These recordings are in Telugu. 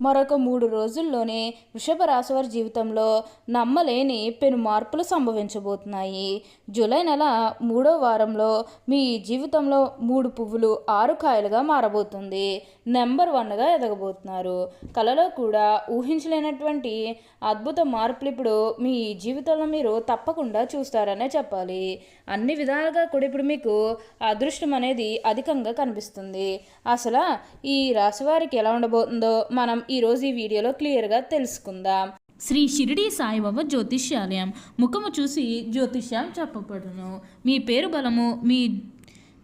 మరొక మూడు రోజుల్లోనే వృషభ రాశివారి జీవితంలో నమ్మలేని పెను మార్పులు సంభవించబోతున్నాయి. జూలై నెల మూడో వారంలో మీ జీవితంలో మూడు పువ్వులు ఆరు కాయలుగా మారబోతుంది. నెంబర్ వన్గా ఎదగబోతున్నారు. కలలో కూడా ఊహించలేనటువంటి అద్భుత మార్పులు ఇప్పుడు మీ జీవితంలో మీరు తప్పకుండా చూస్తారనే చెప్పాలి. అన్ని విధాలుగా కూడా ఇప్పుడు మీకు అదృష్టం అనేది అధికంగా కనిపిస్తుంది. అసలు ఈ రాశివారికి ఎలా ఉండబోతుందో మనం ఈరోజు ఈ వీడియోలో క్లియర్గా తెలుసుకుందాం. శ్రీ షిరిడి సాయిబాబా జ్యోతిష్యాలయం. ముఖము చూసి జ్యోతిష్యం చెప్పబడును. మీ పేరు బలము మీ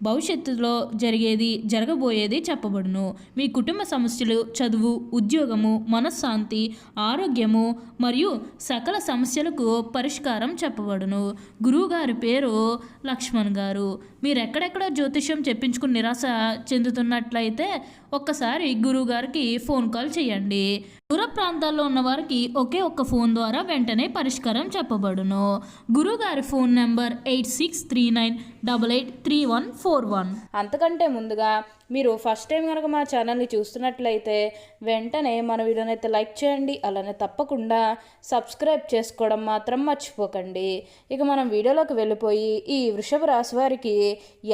భవిష్యత్తులో జరిగేది జరగబోయేది చెప్పబడును. మీ కుటుంబ సమస్యలు చదువు ఉద్యోగము మనశ్శాంతి ఆరోగ్యము మరియు సకల సమస్యలకు పరిష్కారం చెప్పబడును. గురువుగారి పేరు లక్ష్మణ్ గారు. మీరు ఎక్కడెక్కడ జ్యోతిష్యం చెప్పించుకుని నిరాశ చెందుతున్నట్లయితే ఒక్కసారి గురువుగారికి ఫోన్ కాల్ చేయండి. దూర ప్రాంతాల్లో ఉన్న వారికి ఒకే ఒక్క ఫోన్ ద్వారా వెంటనే పరిష్కారం చెప్పబడును. గురుగారి phone number eight six three nine double eight three one four one. అంతకంటే ముందుగా మీరు ఫస్ట్ టైం కనుక మా ఛానల్ని చూస్తున్నట్లయితే వెంటనే మన వీడియోనైతే లైక్ చేయండి అలానే తప్పకుండా సబ్స్క్రైబ్ చేసుకోవడం మాత్రం మర్చిపోకండి. ఇక మనం వీడియోలోకి వెళ్ళిపోయి ఈ వృషభ రాశి వారికి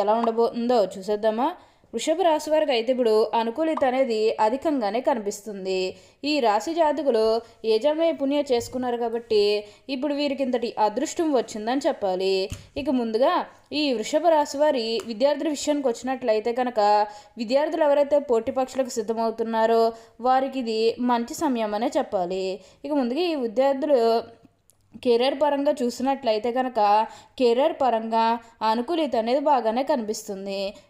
ఎలా ఉండబోతుందో చూసేద్దామా? వృషభ రాశి వారికి అయితే ఇప్పుడు అనుకూలిత అనేది అధికంగానే కనిపిస్తుంది. ఈ రాశి జాతకులు యజమే పుణ్య చేసుకున్నారు కాబట్టి ఇప్పుడు వీరికి ఇంతటి అదృష్టం వచ్చిందని చెప్పాలి. ఇక ముందుగా ఈ వృషభ రాశి వారి విద్యార్థుల విషయానికి వచ్చినట్లయితే కనుక విద్యార్థులు ఎవరైతే పోటీ పక్షులకు సిద్ధమవుతున్నారో వారికి ఇది మంచి సమయం అనే చెప్పాలి. ఇక ముందుగా ఈ విద్యార్థులు కెరీర్ పరంగా చూసినట్లయితే కనుక కెరీర్ పరంగా అనుకూలిత అనేది బాగానే కనిపిస్తుంది.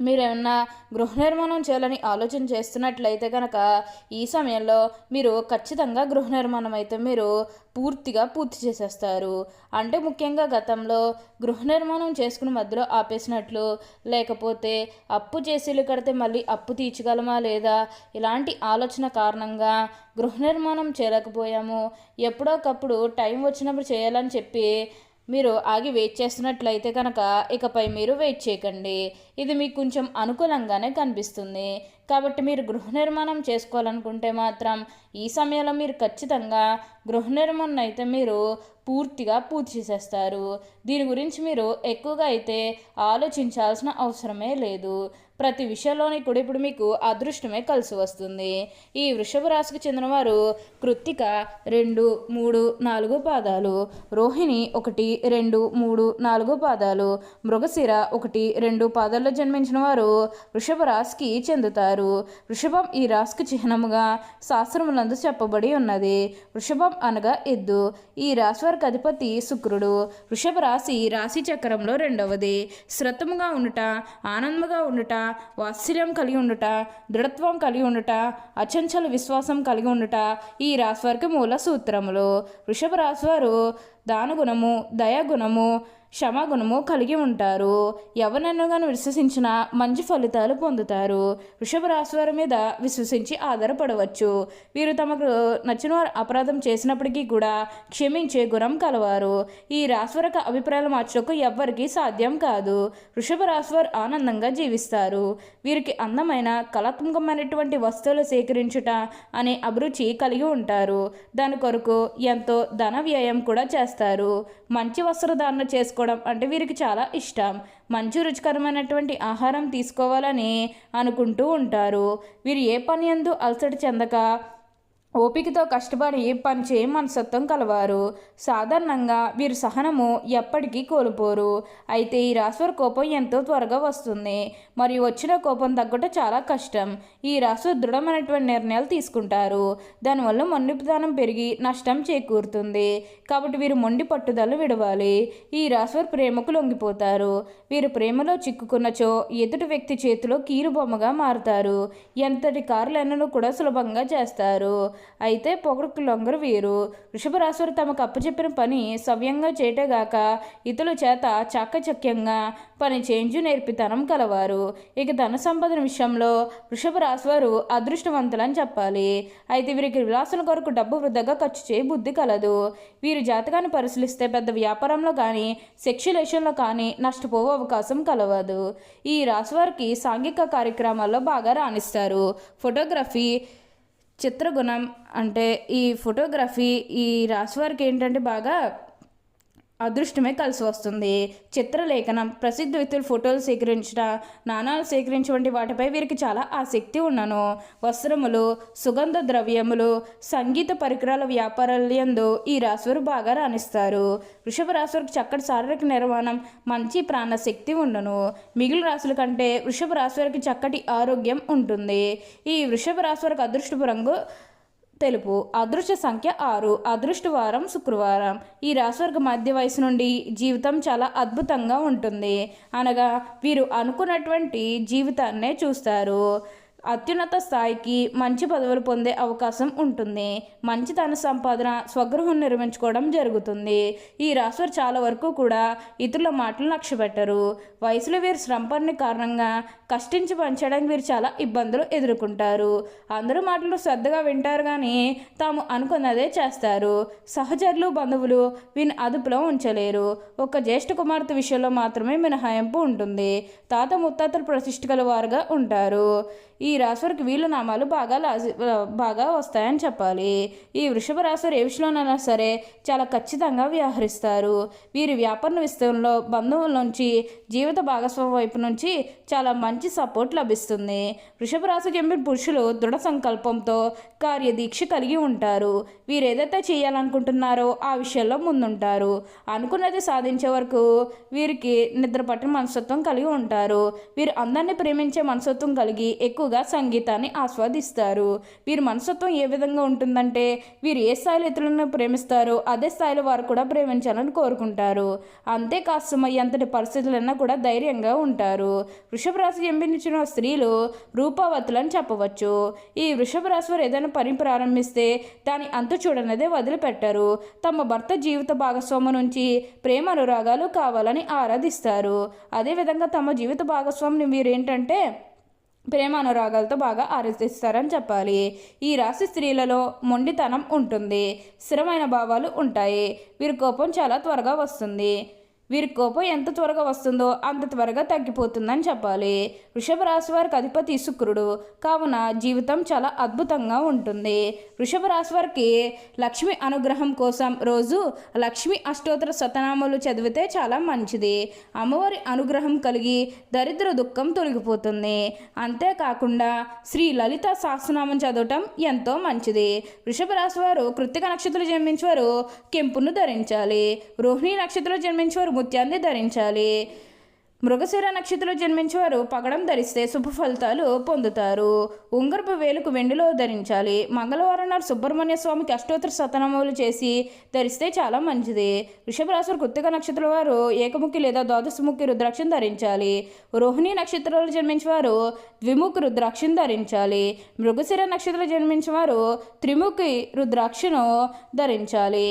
మీరు ఏమన్నా గృహ నిర్మాణం చేయాలని ఆలోచన చేస్తున్నట్లయితే కనుక ఈ సమయంలో మీరు ఖచ్చితంగా గృహ నిర్మాణం అయితే మీరు పూర్తిగా పూర్తి చేసేస్తారు. అంటే ముఖ్యంగా గతంలో గృహ నిర్మాణం చేసుకుని మధ్యలో ఆపేసినట్లు లేకపోతే అప్పు చేసేలు కడితే మళ్ళీ అప్పు తీర్చగలమా లేదా ఇలాంటి ఆలోచన కారణంగా గృహ నిర్మాణం చేయలేకపోయాము. ఎప్పుడోకప్పుడు టైం వచ్చినప్పుడు చేయాలని చెప్పి మీరు ఆగి వెయిట్ చేస్తున్నట్లయితే కనుక ఇకపై మీరు వెయిట్ చేయకండి. ఇది మీకు కొంచెం అనుకూలంగానే కనిపిస్తుంది. కాబట్టి మీరు గృహ నిర్మాణం చేసుకోవాలనుకుంటే మాత్రం ఈ సమయంలో మీరు ఖచ్చితంగా గృహ నిర్మాణం అయితే మీరు పూర్తిగా పూర్తి చేసేస్తారు. దీని గురించి మీరు ఎక్కువగా అయితే ఆలోచించాల్సిన అవసరమే లేదు. ప్రతి విషయంలోని కూడా ఇప్పుడు మీకు అదృష్టమే కలిసి వస్తుంది. ఈ వృషభ రాశికి చెందినవారు కృత్తిక రెండు మూడు నాలుగు పాదాలు రోహిణి ఒకటి రెండు మూడు నాలుగు పాదాలు మృగశిర ఒకటి రెండు పాదాల్లో జన్మించిన వారు వృషభ రాశికి చెందుతారు. వృషభం ఈ రాశికి చిహ్నముగా శాస్త్రములందు చెప్పబడి ఉన్నది. వృషభం అనగా ఎద్దు. ఈ రాశి వారికి అధిపతి శుక్రుడు. వృషభ రాశి రాశి చక్రంలో రెండవది. శ్రద్ధముగా ఉండుట ఆనందముగా ఉండుట వాత్సల్యం కలిగి ఉండుట దృఢత్వం కలిగి ఉండుట అచంచల విశ్వాసం కలిగి ఉండుట ఈ రాశి వారికి మూల సూత్రములు. వృషభ రాశి వారు దానగుణము దయాగుణము క్షమాగుణము కలిగి ఉంటారు. ఎవరినైనా కానీ విశ్వసించిన మంచి ఫలితాలు పొందుతారు. వృషభ రాశి వారి మీద విశ్వసించి ఆధారపడవచ్చు. వీరు తమకు నచ్చిన వారు అపరాధం చేసినప్పటికీ కూడా క్షమించే గుణం కలవారు. ఈ రాశి అభిప్రాయాలు మార్చడానికి ఎవ్వరికీ సాధ్యం కాదు. వృషభ రాశివారు ఆనందంగా జీవిస్తారు. వీరికి అందమైన కళాత్మకమైనటువంటి వస్తువులు సేకరించుట అనే అభిరుచి కలిగి ఉంటారు. దాని కొరకు ఎంతో ధన వ్యయం కూడా చేస్తారు. మంచి వస్త్రధారణ చేసుకోవడం అంటే వీరికి చాలా ఇష్టం. మంచి రుచికరమైనటువంటి ఆహారం తీసుకోవాలని అనుకుంటూ ఉంటారు. వీరు ఏ పని ఎందు అలసట చెందక ఓపికతో కష్టపడి పని చేయ మనసత్వం కలవారు. సాధారణంగా వీరు సహనము ఎప్పటికీ కోల్పోరు. అయితే ఈ రాశివారి కోపం ఎంతో త్వరగా వస్తుంది. మరియు వచ్చిన కోపం తగ్గట చాలా కష్టం. ఈ రాశి దృఢమైనటువంటి నిర్ణయాలు తీసుకుంటారు. దానివల్ల మొండితనం పెరిగి నష్టం చేకూరుతుంది. కాబట్టి వీరు మొండి పట్టుదల విడవాలి. ఈ రాశివారి ప్రేమకు లొంగిపోతారు. వీరు ప్రేమలో చిక్కుకున్నచో ఎదుటి వ్యక్తి చేతిలో కీరుబొమ్మగా మారుతారు. ఎంతటి కార్యాలను కూడా సులభంగా చేస్తారు. అయితే పొగడుకు లొంగరు వీరు. వృషభరాశులు తమకు అప్పచెప్పిన పని సవ్యంగా చేయటేగాక ఇతరుల చేత చాకచక్యంగా పని చేంజు నేర్పితనం కలవారు. ఇక ధన సంపదన విషయంలో వృషభ రాశివారు అదృష్టవంతులని చెప్పాలి. అయితే వీరికి విలాసుల కొరకు డబ్బు వృద్ధగా ఖర్చు చేయ బుద్ధి కలదు. వీరి జాతకాన్ని పరిశీలిస్తే పెద్ద వ్యాపారంలో కానీ సెక్యులేషన్లో కానీ నష్టపోయే అవకాశం కలవదు. ఈ రాశివారికి సాంఘిక కార్యక్రమాల్లో బాగా రాణిస్తారు. ఫోటోగ్రఫీ చిత్రగుణం అంటే ఈ ఫోటోగ్రఫీ ఈ రాశివారికి ఏంటంటే బాగా అదృష్టమే కలిసి వస్తుంది. చిత్రలేఖనం ప్రసిద్ధ వ్యక్తుల ఫోటోలు సేకరించిన నాణాలు సేకరించే వంటి వాటిపై వీరికి చాలా ఆసక్తి ఉన్నను. వస్త్రములు సుగంధ ద్రవ్యములు సంగీత పరికరాల వ్యాపారాలందు ఈ రాశివారు బాగా రాణిస్తారు. వృషభ రాశివారికి చక్కటి శారీరక నిర్మాణం మంచి ప్రాణశక్తి ఉండను మిగిలిన రాశుల కంటే వృషభ రాశివారికి చక్కటి ఆరోగ్యం ఉంటుంది. ఈ వృషభ రాశివారికి అదృష్టపు రంగు తెలుపు అదృష్ట సంఖ్య ఆరు అదృష్టవారం శుక్రవారం. ఈ రాశివర్గ మధ్య వయసు నుండి జీవితం చాలా అద్భుతంగా ఉంటుంది. అనగా వీరు అనుకున్నటువంటి జీవితాన్నే చూస్తారు. అత్యున్నత స్థాయికి మంచి పదవులు పొందే అవకాశం ఉంటుంది. మంచి ధన సంపాదన స్వగృహం నిర్మించుకోవడం జరుగుతుంది. ఈ రాశివారు చాలా వరకు కూడా ఇతరుల మాటలు లక్ష్య పెట్టరు వయసులో వీరు శ్రమపడిన కారణంగా కష్టించి పనిచేయడానికి వీరు చాలా ఇబ్బందులు ఎదుర్కొంటారు. అందరూ మాటలు శ్రద్ధగా వింటారు కానీ తాము అనుకున్నదే చేస్తారు. సహచరులు బంధువులు వీని అదుపులో ఉంచలేరు. ఒక జ్యేష్ఠ కుమార్తె విషయంలో మాత్రమే మినహాయింపు ఉంటుంది. తాత ముత్తాతలు ప్రతిష్ఠ గల వారుగా ఉంటారు. ఈ ఈ రాశివారికి వీళ్ళ నామాలు బాగా లాజి బాగా వస్తాయని చెప్పాలి. ఈ వృషభ రాశివారు ఏ విషయంలోనైనా సరే చాలా ఖచ్చితంగా వ్యవహరిస్తారు. వీరి వ్యాపార విస్తరణలో బంధువుల నుంచి జీవిత భాగస్వామి వైపు నుంచి చాలా మంచి సపోర్ట్ లభిస్తుంది. వృషభ రాశి చెందిన పురుషులు దృఢ సంకల్పంతో కార్యదీక్ష కలిగి ఉంటారు. వీరు ఏదైతే చేయాలనుకుంటున్నారో ఆ విషయంలో ముందుంటారు. అనుకున్నది సాధించే వరకు వీరికి నిద్ర పట్టిన మనస్తత్వం కలిగి ఉంటారు. వీరు అందరినీ ప్రేమించే మనస్తత్వం కలిగి ఎక్కువగా సంగీతాన్ని ఆస్వాదిస్తారు. వీరి మనస్తత్వం ఏ విధంగా ఉంటుందంటే వీరు ఏ స్థాయిలో ఇతరులను ప్రేమిస్తారో అదే స్థాయిలో వారు కూడా ప్రేమించాలని కోరుకుంటారు. అంతే కాస్తమయ్యేంతటి పరిస్థితులన్నా కూడా ధైర్యంగా ఉంటారు. వృషభ రాశి జంపించిన స్త్రీలు రూపావతులని చెప్పవచ్చు. ఈ వృషభ రాశి వారు ఏదైనా పని ప్రారంభిస్తే దాని అంతు చూడనదే వదిలిపెట్టారు. తమ భర్త జీవిత భాగస్వామి నుంచి ప్రేమ అనురాగాలు కావాలని ఆరాధిస్తారు. అదేవిధంగా తమ జీవిత భాగస్వామిని వీరేంటంటే ప్రేమ అనురాగాలతో బాగా ఆరాధిస్తారని చెప్పాలి. ఈ రాశి స్త్రీలలో మొండితనం ఉంటుంది. స్థిరమైన భావాలు ఉంటాయి. వీరి కోపం చాలా త్వరగా వస్తుంది. వీరి కోపం ఎంత త్వరగా వస్తుందో అంత త్వరగా తగ్గిపోతుందని చెప్పాలి. వృషభ రాశి వారికి అధిపతి శుక్రుడు. కావున జీవితం చాలా అద్భుతంగా ఉంటుంది. వృషభ రాశి వారికి లక్ష్మి అనుగ్రహం కోసం రోజు లక్ష్మి అష్టోత్తర శతనామాలు చదివితే చాలా మంచిది. అమ్మవారి అనుగ్రహం కలిగి దరిద్ర దుఃఖం తొలగిపోతుంది. అంతేకాకుండా శ్రీ లలిత సహస్రనామం చదవటం ఎంతో మంచిది. వృషభ రాశి వారు కృత్తిక నక్షత్రం జన్మించేవారు కెంపును ధరించాలి. రోహిణి నక్షత్రం జన్మించేవారు ముత్యాన్ని ధరించాలి. మృగశిర నక్షత్రంలో జన్మించేవారు పగడం ధరిస్తే శుభ ఫలితాలు పొందుతారు. ఉంగరపు వేలుకు వెండిలో ధరించాలి. మంగళవారం నాడు సుబ్రహ్మణ్య స్వామికి అష్టోత్తర శతనామాలు చేసి ధరిస్తే చాలా మంచిది. వృషభ కుత్తిక నక్షత్రం వారు ఏకముఖి లేదా ద్వాదశముఖి రుద్రాక్షను ధరించాలి. రోహిణి నక్షత్రంలో జన్మించేవారు ద్విముఖి రుద్రాక్షను ధరించాలి. మృగశిర నక్షత్రంలో జన్మించేవారు త్రిముఖి రుద్రాక్షను ధరించాలి.